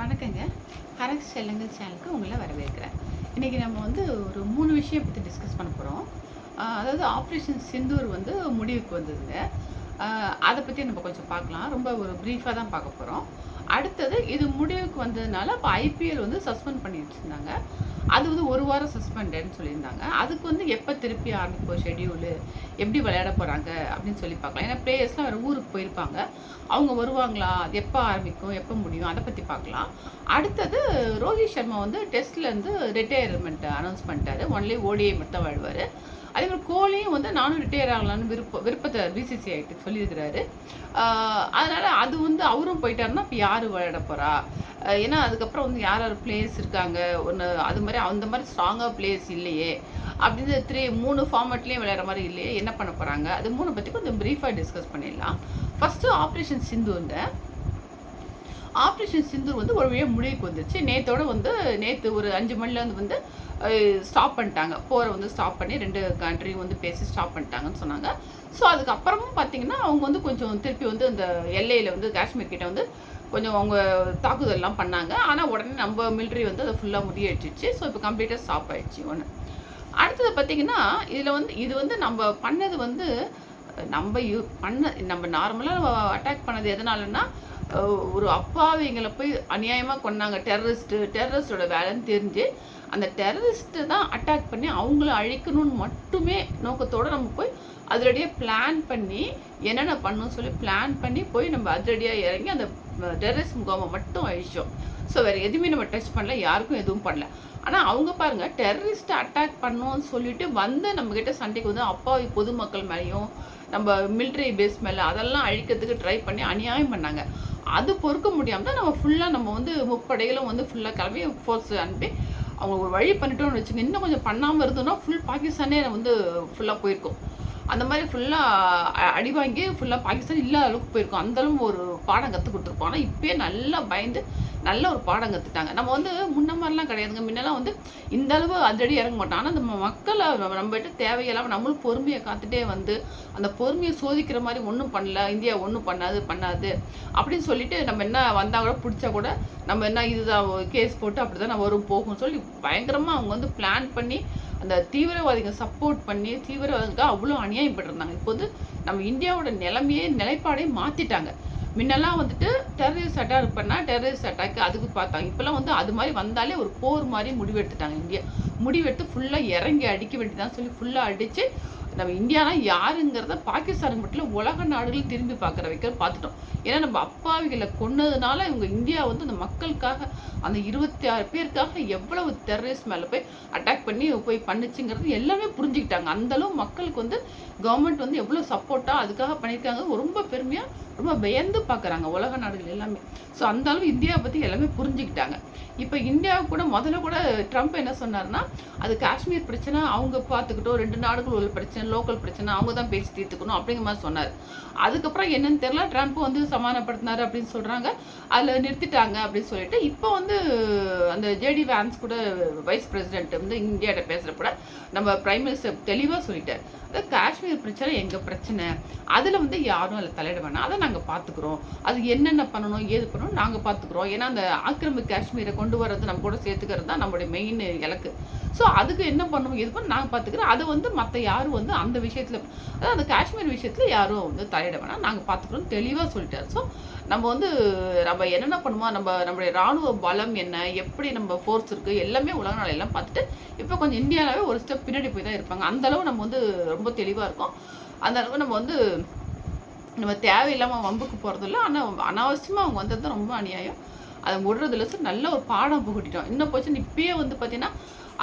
வணக்கங்க. ஹரக் செல்லங்கள் சேனலுக்கு உங்களை வரவேற்கிறேன். இன்றைக்கி நம்ம வந்து ஒரு மூணு விஷயம் பற்றி டிஸ்கஸ் பண்ண போகிறோம் அதாவது ஆப்ரேஷன் சிந்தூர் வந்து முடிவுக்கு வந்ததுங்க. அதை பற்றி நம்ம கொஞ்சம் பார்க்கலாம். ரொம்ப ஒரு ப்ரீஃபாக தான் பார்க்க போகிறோம் அடுத்தது இது முடிவுக்கு வந்ததுனால இப்போ ஐபிஎல் வந்து சஸ்பெண்ட் பண்ணி வச்சுருந்தாங்க அது வந்து ஒரு வாரம் சஸ்பெண்டட்னு சொல்லியிருந்தாங்க. அதுக்கு வந்து எப்போ திருப்பி ஆரம்பிப்போம் ஷெடியூலு எப்படி விளையாட போகிறாங்க அப்படின்னு சொல்லி பார்க்கலாம். ஏன்னா பிளேயர்ஸ்லாம் வேறு ஊருக்கு போயிருப்பாங்க. அவங்க வருவாங்களா? அது எப்போ ஆரம்பிக்கும்? எப்போ முடியும்? அதை பற்றி பார்க்கலாம். அடுத்தது ரோஹித் சர்மா வந்து டெஸ்ட்லேருந்து ரிட்டையர்மெண்ட் அனௌன்ஸ் பண்ணிட்டாரு. ஒன்லி ஓடிஐ மட்டும் வாழ்வார். அதே மாதிரி கோலியும் வந்து நானும் ரிட்டையர் ஆகலான்னு விருப்ப விருப்பத்தை பிசிசி ஆகிட்டு சொல்லியிருக்கிறாரு. அதனால் அது வந்து அவரும் போயிட்டாருன்னா இப்போ யார் விளையாட போகிறா ஏன்னா அதுக்கப்புறம் வந்து யார் யார் பிளேயர்ஸ் இருக்காங்க? ஒன்று அது மாதிரி அந்த மாதிரி ஸ்ட்ராங்காக பிளேயர்ஸ் இல்லையே. அப்படின்னு த்ரீ மூணு ஃபார்மேட்லேயும் விளையாடுற மாதிரி இல்லையே. என்ன பண்ண போகிறாங்க அது மூணு பற்றி கொஞ்சம் ப்ரீஃபாக டிஸ்கஸ் பண்ணிடலாம். ஃபஸ்ட்டு ஆப்ரேஷன் சிந்துங்க ஆப்ரேஷன் சிந்தூர் வந்து ஒரு வழியாக முடிவுக்கு வந்துருச்சு. நேத்தோட வந்து நேற்று ஒரு அஞ்சு மணிலேருந்து வந்து ஸ்டாப் பண்ணிட்டாங்க. போரை வந்து ஸ்டாப் பண்ணி ரெண்டு கண்ட்ரியும் வந்து பேசி ஸ்டாப் பண்ணிட்டாங்கன்னு சொன்னாங்க. ஸோ அதுக்கப்புறமும் பார்த்தீங்கன்னா அவங்க வந்து கொஞ்சம் திருப்பி வந்து அந்த எல்லையில் வந்து காஷ்மீர் கிட்ட வந்து கொஞ்சம் அவங்க தாக்குதல்லாம் பண்ணாங்க. ஆனால் உடனே நம்ம மிலிட்ரி வந்து அதை ஃபுல்லாக முடியடிச்சிச்சு ஸோ இப்போ கம்ப்ளீட்டாக ஸ்டாப் ஆயிடுச்சு ஒன்று அடுத்தது பார்த்தீங்கன்னா இதில் வந்து இது வந்து நம்ம பண்ணது வந்து நம்ம யூ பண்ண நம்ம நார்மலாக அட்டாக் பண்ணது எதனாலன்னா ஒரு அப்பாவிங்களை போய் அநியாயமாக கொண்டாங்க டெரரிஸ்ட்டு டெரரிஸ்டோட வேலைன்னு தெரிஞ்சு அந்த டெரரிஸ்ட்டு தான் அட்டாக் பண்ணி அவங்கள அழிக்கணும்னு மட்டுமே நோக்கத்தோடு நம்ம போய் அதிரடியாக பிளான் பண்ணி என்னென்ன பண்ணணும்னு சொல்லி பிளான் பண்ணி போய் நம்ம அதிரடியாக இறங்கி அந்த டெரரிஸ்ட் முகாமை மட்டும் அழிச்சோம். ஸோ வேறு எதுவுமே நம்ம டச் பண்ணல. யாருக்கும் எதுவும் பண்ணல. ஆனால் அவங்க பாருங்கள் டெரரிஸ்ட்டை அட்டாக் பண்ணோன்னு சொல்லிட்டு வந்து நம்மக்கிட்ட சண்டைக்கு வந்து அப்பாவி பொதுமக்கள் மேலேயும் நம்ம மிலிட்ரி பேஸ் மேலே அதெல்லாம் அழிக்கிறதுக்கு ட்ரை பண்ணி அநியாயம் பண்ணாங்க. அது பொறுக்க முடியாமல் தான் நம்ம ஃபுல்லாக நம்ம வந்து முப்படைகளும் வந்து ஃபுல்லாக கிளம்பி ஃபோர்ஸ் அனுப்பி அவங்க ஒரு வழி பண்ணிட்டோம்னு வச்சுங்க இன்னும் கொஞ்சம் பண்ணாமல் இருந்தோம்னா ஃபுல் பாகிஸ்தானே வந்து ஃபுல்லாக போயிருக்கும். அந்த மாதிரி ஃபுல்லாக அடி வாங்கி ஃபுல்லாக பாகிஸ்தான் இல்லாத அளவுக்கு போயிருக்கும். அந்தளவு ஒரு பாடம் கற்றுக் கொடுத்துருப்போம். ஆனால் இப்பயே நல்லா பயந்து நல்ல ஒரு பாடம் கற்றுட்டாங்க நம்ம வந்து முன்ன மாதிரிலாம் கிடையாதுங்க. முன்னெல்லாம் வந்து இந்த அளவு அதிரடி இறங்க மாட்டோம். ஆனால் நம்ம மக்களை நம்ம- நம்மகிட்ட தேவையில்லாமல் நம்மளும் பொறுமையை காத்துட்டே வந்து அந்த பொறுமையை சோதிக்கிற மாதிரி ஒன்றும் பண்ணல. இந்தியா ஒன்றும் பண்ணாது பண்ணாது அப்படின்னு சொல்லிட்டு நம்ம என்ன வந்தால் கூட பிடிச்சா கூட நம்ம என்ன இதுதான் கேஸ் போட்டு அப்படி தான் வரும் போகும் சொல்லி பயங்கரமாக அவங்க வந்து பிளான் பண்ணி அந்த தீவிரவாதிகள் சப்போர்ட் பண்ணி தீவிரவாதிகளுக்கு அவ்வளோ அநியாயப்பட்டிருந்தாங்க இப்போ வந்து நம்ம இந்தியாவோட நிலைமையே நிலைப்பாடே மாற்றிட்டாங்க முன்னெல்லாம் வந்துட்டு டெரரிஸ்ட் அட்டாக் பண்ணால் டெரரிஸ்ட் அட்டாக் அதுக்கு பார்த்தாங்க. இப்போல்லாம் வந்து அது மாதிரி வந்தாலே ஒரு போர் மாதிரி முடிவெடுத்துட்டாங்க இந்தியா. முடிவெடுத்து ஃபுல்லாக இறங்கி அடிக்க வேண்டியதான் சொல்லி ஃபுல்லாக அடித்து நம்ம இந்தியானா யாருங்கிறத பாகிஸ்தானுக்கு மட்டும் இல்லை உலக நாடுகள் திரும்பி பார்க்குற வைக்கிற பார்த்துட்டோம். ஏன்னா நம்ம அப்பாவிகளை கொன்னதுனால இவங்க இந்தியா வந்து அந்த மக்களுக்காக அந்த இருபத்தி ஆறு பேருக்காக எவ்வளவு டெரரிஸ்ட் மேலே போய் அட்டாக் பண்ணி போய் பண்ணுச்சுங்கிறது எல்லாமே புரிஞ்சுக்கிட்டாங்க. அந்த அளவு மக்களுக்கு வந்து கவர்மெண்ட் வந்து எவ்வளோ சப்போர்ட்டாக அதுக்காக பண்ணியிருக்காங்க. ரொம்ப பெருமையாக ரொம்ப பயந்து பார்க்குறாங்க உலக நாடுகள் எல்லாமே. ஸோ அந்த அளவு இந்தியாவை பற்றி எல்லாமே புரிஞ்சுக்கிட்டாங்க. இப்போ இந்தியாவை கூட முதல்ல கூட ட்ரம்ப் என்ன சொன்னார்னா அது காஷ்மீர் பிரச்சனை அவங்க பார்த்துக்கிட்டோம். ரெண்டு நாடுகள் உள்ள பிரச்சனை லோக்கல் பிரச்சனை அவங்க தான் பேசி தீர்த்துக்கணும் அப்படிங்கிற மாதிரி சொன்னார். அதுக்கப்புறம் என்னன்னு தெரில ட்ரம்ப் வந்து சமாதானப்படுத்தினார் அப்படின்னு சொல்கிறாங்க அதில் நிறுத்திட்டாங்க அப்படின்னு சொல்லிட்டு இப்போ வந்து அந்த ஜேடி வேன்ஸ் கூட வைஸ் பிரசிடென்ட் வந்து இந்தியாட்ட பேசுகிறப்ப நம்ம பிரைம் மினிஸ்டர் தெளிவாக சொல்லிட்டார். அதாவது காஷ்மீர் பிரச்சனை எங்கள் பிரச்சனை? அதில் வந்து யாரும் அதில் தலையிட வேணாம். அதை நாங்கள் பார்த்துக்குறோம் அது என்னென்ன பண்ணணும் ஏது பண்ணணும் நாங்கள் பார்த்துக்குறோம் ஏன்னா அந்த ஆக்கிரமி காஷ்மீரை கொண்டு வர்றது நம்ம கூட சேர்த்துக்கிறது தான் நம்மளுடைய மெயின் இலக்கு. ஸோ அதுக்கு என்ன பண்ணணும் எது பண்ண நாங்கள் பார்த்துக்கிறோம் அதை வந்து மற்ற யாரும் வந்து அந்த விஷயத்தில் அதாவது அந்த காஷ்மீர் விஷயத்தில் யாரும் வந்து தலையிட வேணாம். நாங்கள் பார்த்துக்குறோம் தெளிவாக சொல்லிட்டார். ஸோ நம்ம வந்து நம்ம என்னென்ன பண்ணுவோம் நம்ம நம்மளுடைய ராணுவ பலம் என்ன எப்படி நம்ம ஃபோர்ஸ் இருக்குது எல்லாமே உலக நாளையெல்லாம் பார்த்துட்டு இப்போ கொஞ்சம் இந்தியாவே ஒரு ஸ்டெப் பின்னாடி போய் தான் இருப்பாங்க. அந்தளவு நம்ம வந்து ரொம்ப தெளிவாக இருக்கோம். அந்த அளவு நம்ம வந்து நம்ம தேவையில்லாமல் வம்புக்கு போகிறதில்ல ஆனால் அனாவசியமாக அவங்க வந்தது தான் ரொம்ப அநியாயம். அதை விடுறதுல நல்ல ஒரு பாடம் புகட்டிட்டோம். இன்னும் போச்சு. இப்பயே வந்து பார்த்தீங்கன்னா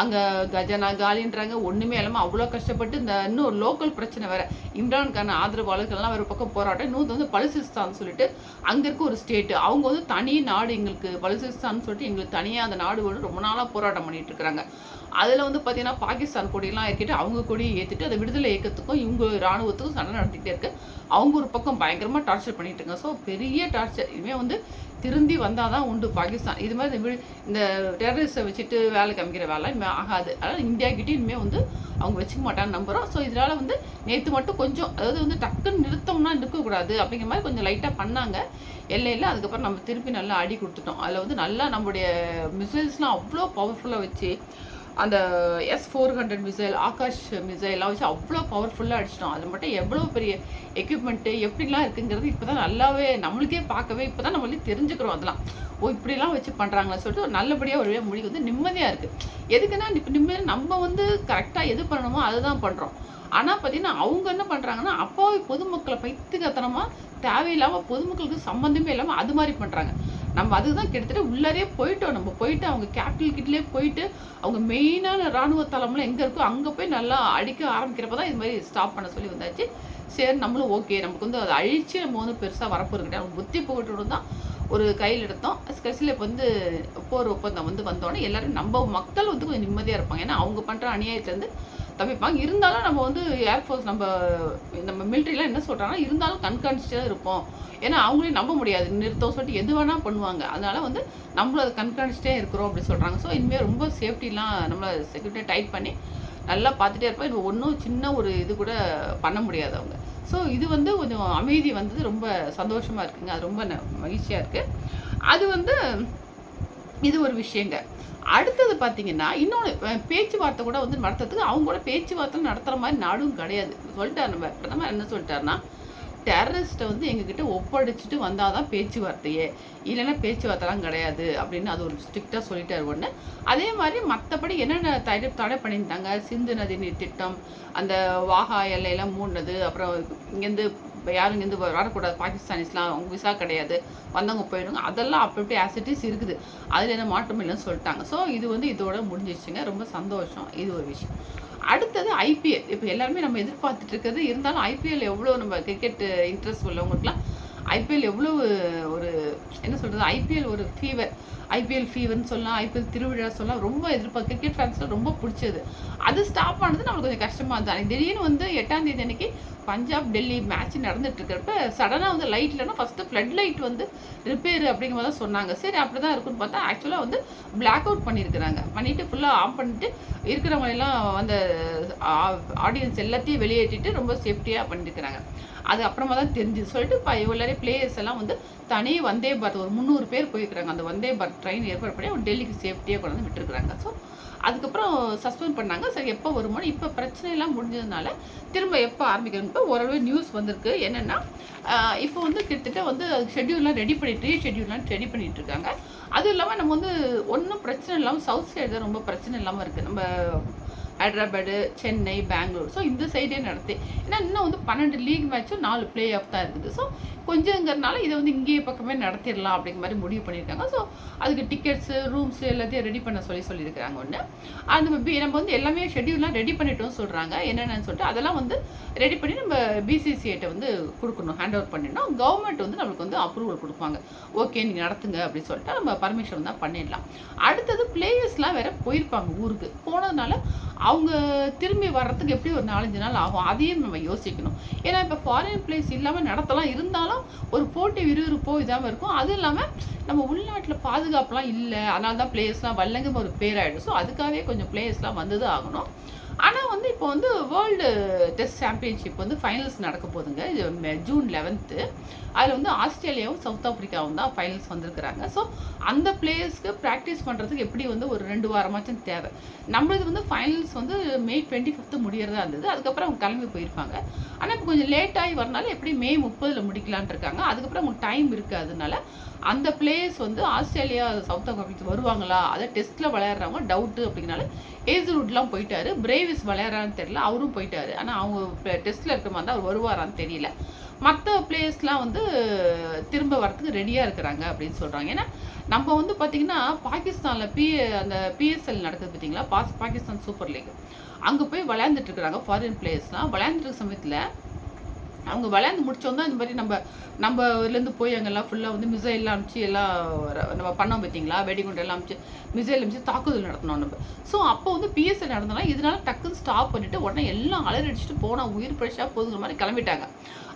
அங்கே கஜனா காலின்றாங்க. ஒன்றுமே இல்லாமல் அவ்வளோ கஷ்டப்பட்டு இந்த இன்னும் ஒரு லோக்கல் பிரச்சனை வேறு. இம்ரான்கான ஆதரவாளர்கள்லாம் ஒரு பக்கம் போராட்டம். இன்னொன்று வந்து பலுசிஸ்தான் சொல்லிட்டு அங்கே இருக்க ஒரு ஸ்டேட்டு அவங்க வந்து தனி நாடு எங்களுக்கு பலுசிஸ்தான் சொல்லிட்டு எங்களுக்கு தனியாக அந்த நாடு வந்து ரொம்ப நாளாக போராட்டம் பண்ணிட்டு இருக்கிறாங்க. அதில் வந்து பார்த்தீங்கன்னா பாகிஸ்தான் கொடியெல்லாம் ஏற்றிட்டு அவங்க கொடியை ஏற்றிட்டு அந்த விடுதலை இயக்கத்துக்கும் இவங்க இராணுவத்துக்கும் சண்டை நடந்துகிட்டே இருக்கு. அவங்க ஒரு பக்கம் பயங்கரமாக டார்ச்சர் பண்ணிட்டு இருக்காங்க. ஸோ பெரிய டார்ச்சர் இனிமேல் வந்து திருந்தி வந்தால் தான் உண்டு பாகிஸ்தான். இது மாதிரி இந்த விழு- டெரரிஸ்ட்டை வச்சுட்டு வேலை காமிக்கிற வேலை இனிமேல் ஆகாது. அதனால் இந்தியாக்கிட்டே இனிமேல் வந்து அவங்க வச்சுக்க மாட்டான்னு நம்புகிறோம் ஸோ இதனால் வந்து நேற்று மட்டும் கொஞ்சம் அதாவது வந்து டக்குன்னு நிறுத்தம்னா நிற்கக்கூடாது அப்படிங்கிற மாதிரி கொஞ்சம் லைட்டாக பண்ணாங்க. எல்லையில் அதுக்கப்புறம் நம்ம திருப்பி நல்லா அடி கொடுத்துட்டோம். அதில் வந்து நல்லா நம்முடைய மிசைல்ஸ்லாம் அவ்வளோ பவர்ஃபுல்லாக வச்சு அந்த S four hundred missile Akash மிசைல்லாம் வச்சு அவ்வளோ பவர்ஃபுல்லாக அடிச்சிட்டோம் அது மட்டும் எவ்வளோ பெரிய எக்யூப்மெண்ட்டு எப்படிலாம் இருக்குங்கிறது இப்போ தான் நல்லாவே நம்மளுக்கே பார்க்கவே இப்போ தான் நம்மளே தெரிஞ்சுக்கிறோம் அதெல்லாம். ஓ இப்படிலாம் வச்சு பண்ணுறாங்களா சொல்லிட்டு ஒரு நல்லபடியாக ஒரு மொழி வந்து நிம்மதியாக இருக்குது எதுக்குன்னா இப்போ நிம்மதியாக நம்ம வந்து கரெக்டாக எது பண்ணணுமோ அதை தான் பண்ணுறோம் ஆனால் பார்த்தீங்கன்னா அவங்க என்ன பண்ணுறாங்கன்னா அப்போ பொதுமக்களை பைத்துக்கத்தனமாக தேவையில்லாமல் பொதுமக்களுக்கு சம்மந்தமே இல்லாமல் அது மாதிரி பண்ணுறாங்க நம்ம அதுதான் கிட்டத்தட்ட உள்ளரே போயிட்டோம். நம்ம போயிட்டு அவங்க கேபிட்டல் கிட்டலே போயிட்டு அவங்க மெயினான ராணுவ தளம்லாம் எங்கே இருக்கோ அங்கே போய் நல்லா அடிக்க ஆரம்பிக்கிறப்ப தான் இது மாதிரி ஸ்டாப் பண்ண சொல்லி வந்தாச்சு. சரி நம்மளும் ஓகே நமக்கு வந்து அதை அழிச்சு நம்ம வந்து பெருசாக வரப்போருக்கிட்டே அவங்க புத்தி போட்டு தான் ஒரு கையில் எடுத்தோம். கடைசியில் இப்போ வந்து போர் ஒப்பந்தம் வந்து வந்தோடனே எல்லாரும் நம்ம மக்கள் வந்து கொஞ்சம் நிம்மதியாக இருப்பாங்க. ஏன்னா அவங்க பண்ணுற அநியாயத்துலேருந்து தப்பிப்பாங்க இருந்தாலும் நம்ம வந்து ஏர்ஃபோர்ஸ் நம்ம நம்ம மிலிட்ரிலாம் என்ன சொல்கிறாங்கன்னா இருந்தாலும் கண்காணிச்சுட்டு தான் இருப்போம். ஏன்னா அவங்களையும் நம்ப முடியாது. நிறுத்தம் சொல்லிட்டு எது வேணால் பண்ணுவாங்க. அதனால் வந்து நம்மளும் அதை கண்காணிச்சிட்டே இருக்கிறோம் அப்படி சொல்கிறாங்க ஸோ இனிமேல் ரொம்ப சேஃப்டிலாம் நம்மளை செக்யூரிட்டியாக டைட் பண்ணி நல்லா பார்த்துட்டே இருப்போம். இது ஒன்றும் சின்ன ஒரு இது கூட பண்ண முடியாது அவங்க. ஸோ இது வந்து கொஞ்சம் அமைதி வந்தது. ரொம்ப சந்தோஷமாக இருக்குங்க. அது ரொம்ப ந- மகிழ்ச்சியாக இருக்குது அது வந்து இது ஒரு விஷயங்க. அடுத்தது பார்த்தீங்கன்னா இன்னொன்று பேச்சுவார்த்தை கூட வந்து நடத்துறதுக்கு அவங்க கூட பேச்சுவார்த்தை நடத்துகிற மாதிரி நாடும் கிடையாது. சொல்லிட்டார் நம்ம பிரதமர் என்ன சொல்லிட்டாருன்னா டெரரிஸ்ட்டை வந்து எங்ககிட்ட ஒப்படைச்சிட்டு வந்தால் தான் பேச்சுவார்த்தையே. இல்லைன்னா பேச்சுவார்த்தைலாம் கிடையாது அப்படின்னு அது ஒரு ஸ்ட்ரிக்டாக சொல்லிட்டார் ஒன்று அதே மாதிரி மற்றபடி என்னென்ன தடை தடை பண்ணியிருந்தாங்க? சிந்து நதி நீர் திட்டம் அந்த வாகா எல்லையெல்லாம் மூடினது அப்புறம் இங்கேருந்து இப்போ யாரும் இங்கேருந்து வரக்கூடாது. பாகிஸ்தானிஸ்லாம் அவங்க விசா கிடையாது. வந்தவங்க போயிடுங்க. அதெல்லாம் அப்படி இப்படி ஆசிட்டிஸ் இருக்குது. அதில் என்ன மாற்றம் இல்லைன்னு சொல்லிட்டாங்க. ஸோ இது வந்து இதோட முடிஞ்சிச்சுங்க ரொம்ப சந்தோஷம். இது ஒரு விஷயம். அடுத்தது ஐபிஎல் இப்போ எல்லாருமே நம்ம எதிர்பார்த்துட்டு இருக்கிறது இருந்தாலும் ஐபிஎல் எவ்வளோ நம்ம கிரிக்கெட் இன்ட்ரெஸ்ட் உள்ளவங்களுக்குலாம் ஐபிஎல் எவ்வளோ ஒரு என்ன சொல்கிறது ஐபிஎல் ஒரு ஃபீவர் ஐபிஎல் ஃபீவர்னு சொல்லலாம். ஐபிஎல் திருவிழா சொல்லலாம். ரொம்ப எதிர்பார்க்க கிரிக்கெட் ஃபேன்ஸ்லாம் ரொம்ப பிடிச்சது. அது ஸ்டாப் ஆனது நம்மளுக்கு கொஞ்சம் கஷ்டமாக இருந்தது திடீர்னு வந்து எட்டாம் தேதி அன்னைக்கு பஞ்சாப் டெல்லி மேட்ச் நடந்துட்டு இருக்கிறப்ப சடனாக வந்து லைட் இல்லைன்னா ஃபஸ்ட்டு ஃப்ளட் லைட் வந்து ரிப்பேர் அப்படிங்கிற மாதிரி தான் சொன்னாங்க. சரி அப்படி தான் இருக்குன்னு பார்த்தா ஆக்சுவலாக வந்து பிளாக் அவுட் பண்ணியிருக்கிறாங்க பண்ணிவிட்டு ஃபுல்லாக ஆஃப் பண்ணிட்டு இருக்கிறவங்க எல்லாம் அந்த ஆடியன்ஸ் எல்லாத்தையும் வெளியேற்றிட்டு ரொம்ப சேஃப்டியாக பண்ணியிருக்கிறாங்க. அது அப்புறமா தான் தெரிஞ்சு சொல்லிட்டு இப்போ எல்லாரையும் பிளேயர்ஸ் எல்லாம் வந்து தனி வந்தே பாரத் ஒரு முந்நூறு பேர் போயிருக்கிறாங்க. அந்த வந்தே பாரத் ட்ரெயின் ஏற்பாடு பண்ணி அவங்க டெல்லிக்கு சேஃப்டியாக கொண்டு வந்து விட்டுருக்குறாங்க. ஸோ அதுக்கப்புறம் சஸ்பெண்ட் பண்ணாங்க. சரி எப்போ வருமோ இப்போ பிரச்சனையெல்லாம் முடிஞ்சதுனால திரும்ப எப்போ ஆரம்பிக்கணும் இப்போ ஓரளவு நியூஸ் வந்திருக்கு. என்னென்னா இப்போ வந்து கிட்டத்தட்ட வந்து ஷெட்யூல்லாம் ரெடி பண்ணிட்டு ஷெட்யூல்லாம் ரெடி பண்ணிட்டு இருக்காங்க. அதுவும் இல்லாமல் நம்ம வந்து ஒன்றும் பிரச்சனை இல்லாமல் சவுத் சைடு தான் ரொம்ப பிரச்சனை இல்லாமல் இருக்குது நம்ம ஹைதராபாடு சென்னை பெங்களூர். ஸோ இந்த சைடே நடத்தி ஏன்னா இன்னும் வந்து பன்னெண்டு லீக் மேட்சும் நாலு பிளே ஆஃப் தான் இருக்குது. ஸோ கொஞ்சங்கிறனால இதை வந்து இங்கேயே பக்கமே நடத்திடலாம் அப்படிங்கிற மாதிரி முடிவு பண்ணியிருக்காங்க. ஸோ அதுக்கு டிக்கெட்ஸு ரூம்ஸ் எல்லாத்தையும் ரெடி பண்ண சொல்லி சொல்லியிருக்கிறாங்க ஒன்று அது நம்ம பி- நம்ம வந்து எல்லாமே ஷெட்யூல்லாம் ரெடி பண்ணிட்டோம் சொல்கிறாங்க என்னென்னு சொல்லிட்டு அதெல்லாம் வந்து ரெடி பண்ணி நம்ம பிசிசிஐட்ட வந்து கொடுக்கணும் ஹேண்ட் ஓவர் பண்ணிடணும். கவர்மெண்ட் வந்து நம்மளுக்கு வந்து அப்ரூவல் கொடுப்பாங்க. ஓகே நீங்கள் நடத்துங்க அப்படின்னு சொல்லிட்டு நம்ம பர்மிஷன் தான் பண்ணிடலாம். அடுத்தது பிளேயர்ஸ்லாம் வேற போயிருப்பாங்க ஊருக்கு. போனதுனால அவங்க திரும்பி வர்றதுக்கு எப்படி ஒரு நாலஞ்சு நாள் ஆகும்? அதையும் நம்ம யோசிக்கணும். ஏன்னா இப்போ ஃபாரின் பிளேஸ் இல்லாமல் நடத்தலாம். இருந்தாலும் ஒரு போட்டி விறுவிறுப்போ இதாமல் இருக்கும். அதுவும் இல்லாமல் நம்ம உள்நாட்டில் பாதுகாப்புலாம் இல்லை. அதனால தான் பிளேயர்ஸ்லாம் வல்லங்கும் ஒரு பேராயிடும் ஸோ அதுக்காகவே கொஞ்சம் பிளேயர்ஸ்லாம் வந்து தான் ஆகணும். ஆனால் வந்து இப்போ வந்து வேர்ல்டு டெஸ்ட் சாம்பியன்ஷிப் வந்து ஃபைனல்ஸ் நடக்க போதுங்க இது ஜூன் லெவன்த்து அதில் வந்து ஆஸ்திரேலியாவும் சவுத் ஆஃப்ரிக்காவும் தான் ஃபைனல்ஸ் வந்திருக்கிறாங்க. ஸோ அந்த பிளேயர்ஸ்க்கு ப்ராக்டிஸ் பண்ணுறதுக்கு எப்படி வந்து ஒரு ரெண்டு வாரமாச்சும் தேவை. நம்மளது வந்து ஃபைனல்ஸ் வந்து மே டுவெண்ட்டி ஃபிஃப்த்து முடியறதா இருந்தது. அதுக்கப்புறம் அவங்க கிளம்பி போயிருப்பாங்க. ஆனால் இப்போ கொஞ்சம் லேட் ஆகி வரனால எப்படி மே முப்பதில் முடிக்கலான்னு இருக்காங்க. அதுக்கப்புறம் அவங்களுக்கு டைம் இருக்காதனால அந்த பிளேயர்ஸ் வந்து ஆஸ்திரேலியா சவுத் ஆப்பிரிக்கா வருவாங்களா? அதை டெஸ்ட்டில் விளையாடுறவங்க டவுட்டு அப்படிங்கனால ஏஜ்வுட்லாம் போயிட்டாரு. பிரேவிஸ் விளையாடுறான்னு தெரியல. அவரும் போயிட்டாரு. ஆனால் அவங்க டெஸ்ட்டில் இருக்கிற மாதிரி தான் அவர் வருவாரான்னு தெரியல. மற்ற பிளேயர்ஸ்லாம் வந்து திரும்ப வரத்துக்கு ரெடியாக இருக்கிறாங்க அப்படின்னு சொல்கிறாங்க ஏன்னா நம்ம வந்து பார்த்திங்கன்னா பாகிஸ்தானில் பி அந்த பிஎஸ்எல் நடக்குது பார்த்தீங்களா பாஸ் பாகிஸ்தான் சூப்பர் லீக் அங்கே போய் விளையாண்டுட்டு இருக்கிறாங்க ஃபாரின் பிளேயர்ஸ்லாம் விளையாண்டுருக்க சமயத்தில் அவங்க விளையாண்டு முடிச்சோம் இந்த மாதிரி நம்ம நம்ம இதுலேருந்து போய் அங்கெல்லாம் ஃபுல்லாக வந்து மிசைல்லாம் அனுப்பிச்சு எல்லாம் நம்ம பண்ணோம் பார்த்தீங்களா வெடிகுண்டு எல்லாம் அனுப்பிச்சு மிசைல் அனுப்பிச்சு தாக்குதல் நடத்தினோம் நம்ம. ஸோ அப்போ வந்து பிஎஸ்எல் நடந்தனா இதனால டக்குன்னு ஸ்டாப் பண்ணிவிட்டு உடனே எல்லாம் அலறடிச்சிட்டு போனால் உயிர் பிரஷாக போதுங்கிற மாதிரி கிளம்பிட்டாங்க.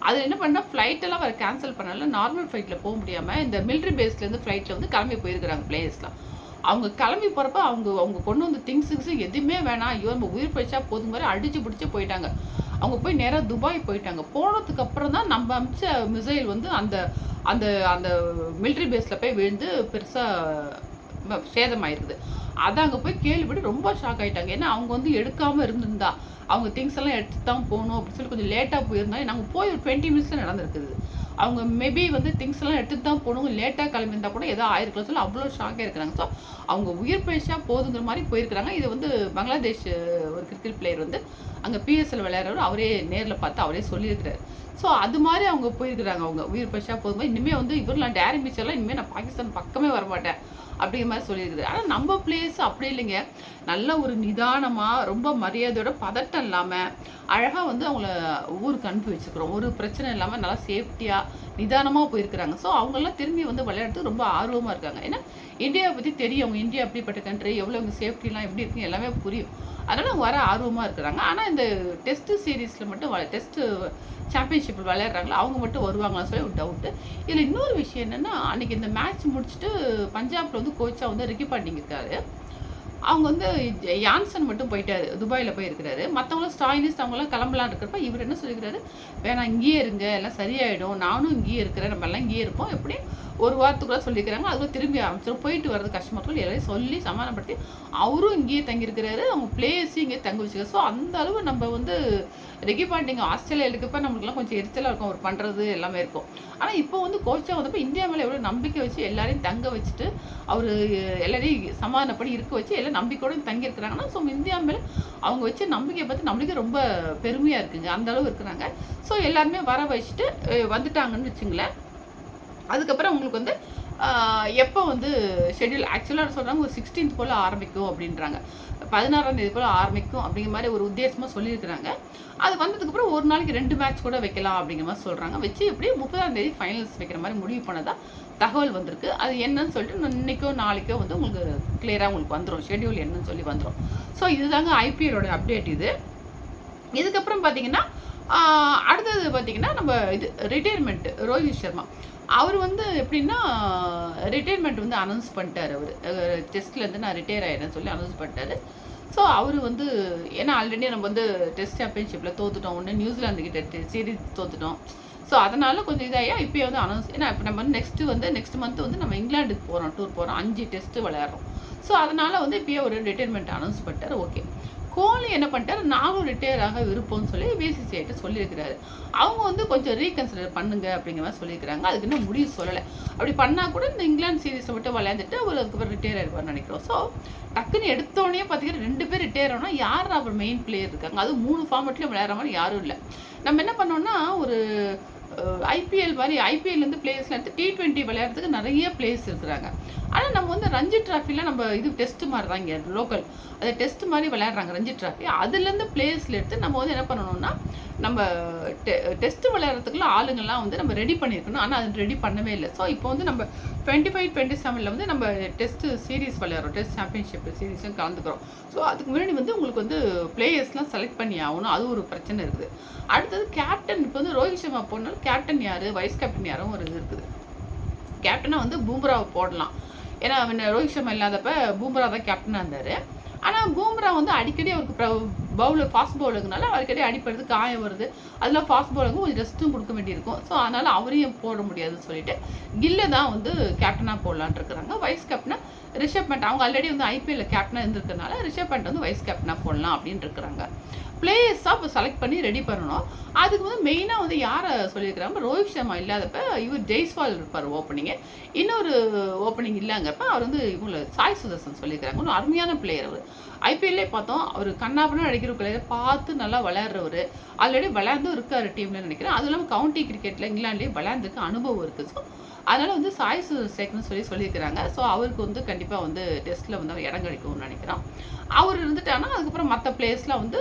அது என்ன பண்ணால் ஃப்ளைட்டெல்லாம் வர கேன்சல் பண்ணல நார்மல் ஃப்ளைட்டில் போக முடியாமல் இந்த மிலிட்ரி பேஸ்லேருந்து ஃப்ளைட்டில் வந்து கிளம்பி போயிருக்கிறாங்க பிளேயர்ஸ்லாம் அவங்க கிளம்பி போகிறப்ப அவங்க அவங்க கொண்டு வந்த திங்ஸுக்கு எதுவுமே வேணாம். ஐயோ நம்ம உயிர் பழிச்சா போதும் மாதிரி அடிச்சு பிடிச்சி போயிட்டாங்க. அவங்க போய் நேராக துபாய் போயிட்டாங்க. போனதுக்கு அப்புறம் தான் நம்ம அமிச்ச மிசைல் வந்து அந்த அந்த அந்த மிலிட்ரி பேஸில் போய் விழுந்து பெருசாக சேதமாயிருக்குது. அதை அங்கே போய் கேள்விப்பட்டு ரொம்ப ஷாக் ஆகிட்டாங்க ஏன்னா அவங்க வந்து எடுக்காமல் இருந்திருந்தா அவங்க திங்ஸ் எல்லாம் எடுத்து தான் போகணும் அப்படின்னு சொல்லி கொஞ்சம் லேட்டாக போயிருந்தா நாங்கள் போய் ஒரு டுவெண்ட்டி மினிட்ஸில் நடந்திருக்குது. அவங்க மேபி வந்து திங்ஸ் எல்லாம் எடுத்துட்டு தான் போகணும் லேட்டாக கிளம்பியிருந்தா கூட ஏதோ ஆயிருக்கலாம் சொல்லி அவ்வளோ ஷாக்காக இருக்கிறாங்க. ஸோ அவங்க உயிர் பயிற்சியாக போதுங்கிற மாதிரி போயிருக்கிறாங்க. இது வந்து பங்களாதேஷ் ஒரு கிரிக்கெட் பிளேயர் வந்து அங்கே பிஎஸ்எல் விளையாடுறவர் அவரே நேரில் பார்த்து அவரே சொல்லியிருக்கிறார். ஸோ அது மாதிரி அவங்க போயிருக்கிறாங்க. அவங்க உயிர் பயிற்சியாக போகும்போது இனிமேல் வந்து இவரெல்லாம் டேரி மீச்சர்லாம் இனிமேல் நான் பாகிஸ்தான் பக்கமே வரமாட்டேன். அப்படிங்கிற மாதிரி சொல்லியிருக்குது. ஆனால் நம்ம பிளேஸ் அப்படி இல்லைங்க. நல்ல ஒரு நிதானமாக ரொம்ப மரியாதையோட பதட்டம் இல்லாமல் அழகாக வந்து அவங்கள ஊருக்கு அனுப்பி வச்சுக்கிறோம். ஒரு பிரச்சனை இல்லாமல் நல்லா சேஃப்டியாக நிதானமாக போயிருக்கிறாங்க. ஸோ அவங்கெல்லாம் திரும்பி வந்து விளையாடுறதுக்கு ரொம்ப ஆர்வமாக இருக்காங்க. ஏன்னா இந்தியாவை பற்றி தெரியும். இந்தியா அப்படிப்பட்ட கண்ட்ரி எவ்வளோ சேஃப்டிலாம் எப்படி இருக்குன்னு எல்லாமே புரியும். அதனால் வர ஆர்வமாக இருக்கிறாங்க. ஆனால் இந்த டெஸ்ட்டு சீரீஸில் மட்டும் டெஸ்ட்டு சாம்பியன்ஷிப்பில் விளையாடுறாங்களோ அவங்க மட்டும் வருவாங்களான்னு சொல்லி ஒரு டவுட்டு இதில் இன்னொரு விஷயம் என்னென்னா அன்றைக்கி இந்த மேட்ச் முடிச்சுட்டு பஞ்சாபில் வந்து கோச்சாக வந்து ரிக்கி பாண்டிங் இருக்காரு. அவங்க வந்து யான்சன் மட்டும் போயிட்டாரு துபாயில் போய் இருக்கிறாரு மற்றவங்களும் ஸ்டாயினிஸ்ட் அவங்களாம் கிளம்பலாம் இருக்கிறப்ப இவர் என்ன சொல்லிக்கிறாரு? வேணாம் இங்கேயே இருங்க எல்லாம் சரியாயிடும். நானும் இங்கேயே இருக்கிறேன் நம்ம எல்லாம் இங்கேயே இருப்போம் எப்படி? ஒரு வாரத்துக்குள்ள சொல்லிக்கிறாங்க. அதுக்குள்ள திரும்பி ஆரம்பிச்சிடும் போயிட்டு வர்றது கஷ்டமாக எல்லாரையும் சொல்லி சமாதானப்படுத்தி அவரும் இங்கேயே தங்கியிருக்கிறாரு. அவங்க பிளேயர்ஸையும் இங்கேயே தங்க வச்சுக்க ஸோ அந்த அளவு நம்ம வந்து ரெகி பாண்டிங் ஆஸ்திரேலியா இருக்கப்ப நம்மளுக்குலாம் கொஞ்சம் எரிச்சலாக இருக்கும். அவர் பண்ணுறது எல்லாமே இருக்கும். ஆனால் இப்போ வந்து கோச்சா வந்தப்போ இந்தியா மேலே எவ்வளோ நம்பிக்கை வச்சு எல்லாரையும் தங்க வச்சுட்டு அவர் எல்லாரையும் சமாதானப்படி இருக்க வச்சு எல்லாம் தங்கி தங்கியிருக்கிறாங்கன்னா ஸோ இந்தியா மேலே அவங்க வச்ச நம்பிக்கையை பற்றி நம்மளுக்கே ரொம்ப பெருமையாக இருக்குங்க. அந்த அளவு இருக்கிறாங்க. ஸோ எல்லாருமே வர வச்சுட்டு வந்துட்டாங்கன்னு வச்சுங்களேன். அதுக்கப்புறம் உங்களுக்கு வந்து எப்போ வந்து ஷெட்யூல் ஆக்சுவலாக சொல்கிறாங்க ஒரு சிக்ஸ்டீன்த் போல் ஆரம்பிக்கும் அப்படின்றாங்க. பதினாறாம் தேதி போல் ஆரம்பிக்கும் அப்படிங்கிற மாதிரி ஒரு உத்தேசமாக சொல்லியிருக்கிறாங்க. அது வந்ததுக்கப்புறம் ஒரு நாளைக்கு ரெண்டு மேட்ச் கூட வைக்கலாம் அப்படிங்கிற மாதிரி சொல்கிறாங்க வச்சு எப்படி முப்பதாம் தேதி ஃபைனல்ஸ் வைக்கிற மாதிரி முடிவு பண்ணதாக தகவல் வந்திருக்கு. அது என்னன்னு சொல்லிட்டு இன்னைக்கோ நாளைக்கோ வந்து உங்களுக்கு கிளியராக உங்களுக்கு வந்துடும் ஷெட்யூல் என்னன்னு சொல்லி வந்துடும் ஸோ இதுதாங்க ஐபிஎலோட அப்டேட் இது. இதுக்கப்புறம் பார்த்தீங்கன்னா அடுத்தது பார்த்தீங்கன்னா நம்ம இது ரிட்டையர்மெண்ட் ரோஹித் சர்மா. அவர் வந்து எப்படின்னா ரிட்டையர்மெண்ட் வந்து அனௌன்ஸ் பண்ணிட்டார் அவர். டெஸ்ட்லேருந்து நான் ரிட்டையர் ஆயிடுறேன்னு சொல்லி அனௌன்ஸ் பண்ணிட்டாரு. ஸோ அவர் வந்து ஏன்னா ஆல்ரெடி நம்ம வந்து டெஸ்ட் சாம்பியன்ஷிப்பில் தோத்துட்டோம். ஒன்று நியூசிலாந்து கிட்ட சீரீஸ் தோத்துட்டோம். ஸோ அதனால கொஞ்சம் இதாகி இப்போ வந்து அனௌன்ஸ் ஏன்னா இப்போ நம்ம நெக்ஸ்ட்டு வந்து நெக்ஸ்ட் மந்த் வந்து நம்ம இங்கிலாந்துக்கு போகிறோம் டூர் போகிறோம் அஞ்சு டெஸ்ட்டு விளையாடுறோம். ஸோ அதனால் வந்து இப்போயே ஒரு ரிட்டையர்மெண்ட் அனௌன்ஸ் பண்ணிட்டார். ஓகே கோலி என்ன பண்ணிட்டார்? நானும் ரிட்டையர் ஆக விருப்பம்னு சொல்லி பிசிசிஐட்ட சொல்லியிருக்கிறாரு. அவங்க வந்து கொஞ்சம் ரீகன்சிடர் பண்ணுங்க அப்படிங்கிற மாதிரி சொல்லியிருக்கிறாங்க. அதுக்கு இன்னும் முடிவு சொல்லலை. அப்படி பண்ணால் கூட இந்த இங்கிலாந்து சீரீஸை மட்டும் விளையாண்டுட்டு அவர் அதுக்கப்புறம் ரிட்டையர் ஆயிடுவார்னு நினைக்கிறோம். ஸோ டக்குன்னு எடுத்தோடனே பார்த்தீங்கன்னா ரெண்டு பேர் ரிட்டையர் ஆனால் யார் அவர் மெயின் பிளேயர் இருக்காங்க? அது மூணு ஃபார்மெட்லேயும் விளையாடுற மாதிரி யாரும் இல்லை. நம்ம என்ன பண்ணோம்னா ஒரு ஐபிஎல் மாதிரி ஐபிஎல்லேருந்து பிளேயர்ஸ்லாம் எடுத்து டி ட்வெண்ட்டி விளையாடுறதுக்கு நிறைய பிளேயர்ஸ் இருக்கிறாங்க. ஆனால் நம்ம வந்து ரஞ்சி ட்ராஃபியில் நம்ம இது டெஸ்ட் மாதிரி தான் இங்கே லோக்கல் அது டெஸ்ட் மாதிரி விளையாடுறாங்க ரஞ்சி ட்ராஃபி அதுலேருந்து பிளேயர்ஸில் எடுத்து நம்ம வந்து என்ன பண்ணணும்னா நம்ம டெ டெஸ்ட் விளையாடுறதுக்குள்ள ஆளுங்கள்லாம் வந்து நம்ம ரெடி பண்ணியிருக்கணும் ஆனால் அது ரெடி பண்ணவே இல்லை. ஸோ இப்போ வந்து நம்ம டுவெண்ட்டி ஃபைவ் டுவெண்ட்டி செவனில் வந்து நம்ம டெஸ்ட்டு சீரீஸ் விளையாடுறோம். டெஸ்ட் சாம்பியன்ஷிப் சீரிஸும் கலந்துக்கிறோம். ஸோ அதுக்கு முன்னாடி வந்து உங்களுக்கு வந்து பிளேயர்ஸ்லாம் செலக்ட் பண்ணி ஆகணும். அது ஒரு பிரச்சனை இருக்குது. அடுத்தது கேப்டன் இப்போ வந்து ரோஹித் சர்மா போனாலும் கேப்டன் யார்? வைஸ் கேப்டன் யாரும் ஒரு இது இருக்குது. கேப்டனாக வந்து பூம்ராவை போடலாம். ஏன்னா அவன் ரோஹித் சர்மா இல்லாதப்ப பூம்ரா தான் கேப்டனாக இருந்தார். ஆனால் பூம்ரா வந்து அடிக்கடி அவருக்கு பவுலர் ஃபாஸ்ட் பவுலருங்கனால அடிக்கடி அடிப்படுறது காயம் வருது. அதில் ஃபாஸ்ட் பவுலருக்கு கொஞ்சம் ரெஸ்ட்டும் கொடுக்க வேண்டியிருக்கும். ஸோ அதனால் அவரையும் போட முடியாதுன்னு சொல்லிட்டு கில்லை தான் வந்து கேப்டனாக போடலான்ட்டு இருக்கிறாங்க. வைஸ் கேப்டனாக ரிஷப் பண்ட் அவங்க ஆல்ரெடி வந்து ஐபிஎல்ல கேப்டனாக இருந்திருக்கனால ரிஷப் பண்ட் வந்து வைஸ் கேப்டனாக போடலாம் அப்படின்னு இருக்கிறாங்க. பிளேயர்ஸாக இப்போ செலக்ட் பண்ணி ரெடி பண்ணணும். அதுக்கு வந்து மெயினாக வந்து யாரை சொல்லியிருக்கிறாங்க ரோஹித் சர்மா இல்லாதப்ப இவர் ஜெய்ஸ்வால் இருப்பார் ஓப்பனிங்கு இன்னொரு ஓப்பனிங் இல்லைங்கிறப்ப அவர் வந்து இவங்கள சாய் சுதர்சன் சொல்லியிருக்கிறாங்க. ஒரு அருமையான பிளேயர் அவர். ஐபிஎல்லே பார்த்தோம் அவர் கண்ணாபண்ணா அடிக்கிற பிள்ளைய பார்த்து நல்லா விளையாடுறவர். ஆல்ரெடி விளையாண்டும் இருக்கார் டீம்ல நினைக்கிறேன். அதுவும் இல்லாமல் கவுண்டி கிரிக்கெட்டில் இங்கிலாந்துலேயே விளையாண்டுக்கு அனுபவம் இருக்குது ஸோ அதனால் வந்து சாய் சேக்னு சொல்லி சொல்லியிருக்கிறாங்க. ஸோ அவருக்கு வந்து கண்டிப்பாக வந்து டெஸ்ட்டில் வந்து அவர் இடம் கிடைக்கும்னு நினைக்கிறோம். அவர் இருந்துட்டாங்கன்னா அதுக்கப்புறம் மற்ற பிளேஸில் வந்து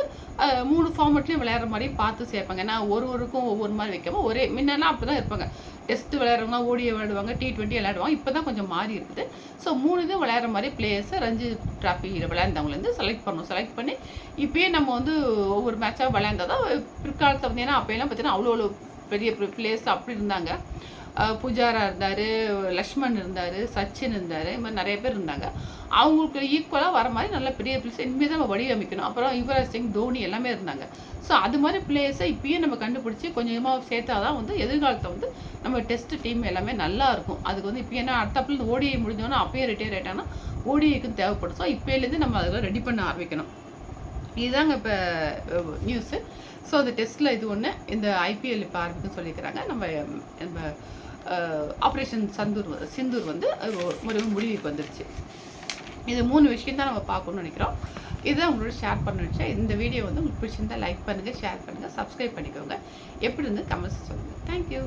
மூணு ஃபார்மெட்லேயும் விளையாடுற மாதிரி பார்த்து சேர்ப்பாங்க. ஏன்னா ஒரு ஒருக்கும் ஒவ்வொரு மாதிரி வைக்காம ஒரே முன்னெல்லாம் அப்படி தான் இருப்பாங்க. டெஸ்ட் விளையாடுறவங்க ஓடிய விளையாடுவாங்க டி டுவெண்ட்டி விளையாடுவாங்க. இப்போ தான் கொஞ்சம் மாறி இருக்குது. ஸோ மூணு இது விளையாடுற மாதிரி பிளேயர்ஸை ரஞ்சி டிராஃபி விளையாண்டவங்கலேருந்து செலக்ட் பண்ணணும். செலக்ட் பண்ணி இப்போயே நம்ம வந்து ஒவ்வொரு மேட்சாக விளையாண்டா தான் பிற்காலத்தை வந்து ஏன்னா அப்போயெல்லாம் பார்த்தீங்கன்னா அவ்வளோ அவ்வளோ பெரிய பிளேயர்ஸ் அப்படி இருந்தாங்க. புஜாரா இருந்தார் லக்ஷ்மண் இருந்தார் சச்சின் இருந்தார் இது மாதிரி நிறைய பேர் இருந்தாங்க. அவங்களுக்கு ஈக்குவலாக வர மாதிரி நல்ல பெரிய பிளேஸ் இனிமேல் தான் நம்ம வடிவமைக்கணும். அப்புறம் யுவராஜ் சிங் தோனி எல்லாமே இருந்தாங்க. ஸோ அது மாதிரி பிளேயர்ஸை இப்பயே நம்ம கண்டுபிடிச்சி கொஞ்சமாக சேர்த்தா தான் வந்து எதிர்காலத்தில் வந்து நம்ம டெஸ்ட் டீம் எல்லாமே நல்லா இருக்கும். அதுக்கு வந்து இப்போ ஏன்னா அடுத்தப்பில் ஓடிஐ முடிஞ்சோன்னா அப்பயே ரிட்டையர் ஆகிட்டாங்கன்னா ஓடிஐக்கும் தேவைப்படும். ஸோ இப்போலேருந்து நம்ம அதெல்லாம் ரெடி பண்ண ஆரம்பிக்கணும். இதுதாங்க இப்போ நியூஸு ஸோ அந்த டெஸ்ட்டில் இது ஒன்று இந்த ஐபிஎல் இப்போ ஆரம்பிக்குன்னு சொல்லியிருக்கிறாங்க. நம்ம நம்ம ஆப்ரேஷன் சந்தூர் சிந்தூர் வந்து ஒரு ஒரு முடிவுக்கு வந்துருச்சு. இது மூணு விஷயம் தான் நம்ம பார்க்கணும்னு நினைக்கிறோம். இதை உங்களோட ஷேர் பண்ண வச்சேன். இந்த வீடியோ வந்து உங்களுக்கு பிடிச்சிருந்தா லைக் பண்ணுங்கள் ஷேர் பண்ணுங்கள் சப்ஸ்கிரைப் பண்ணிக்கோங்க. எப்படி இருந்து கமெண்ட்ஸ் சொல்லுங்கள் தேங்க்யூ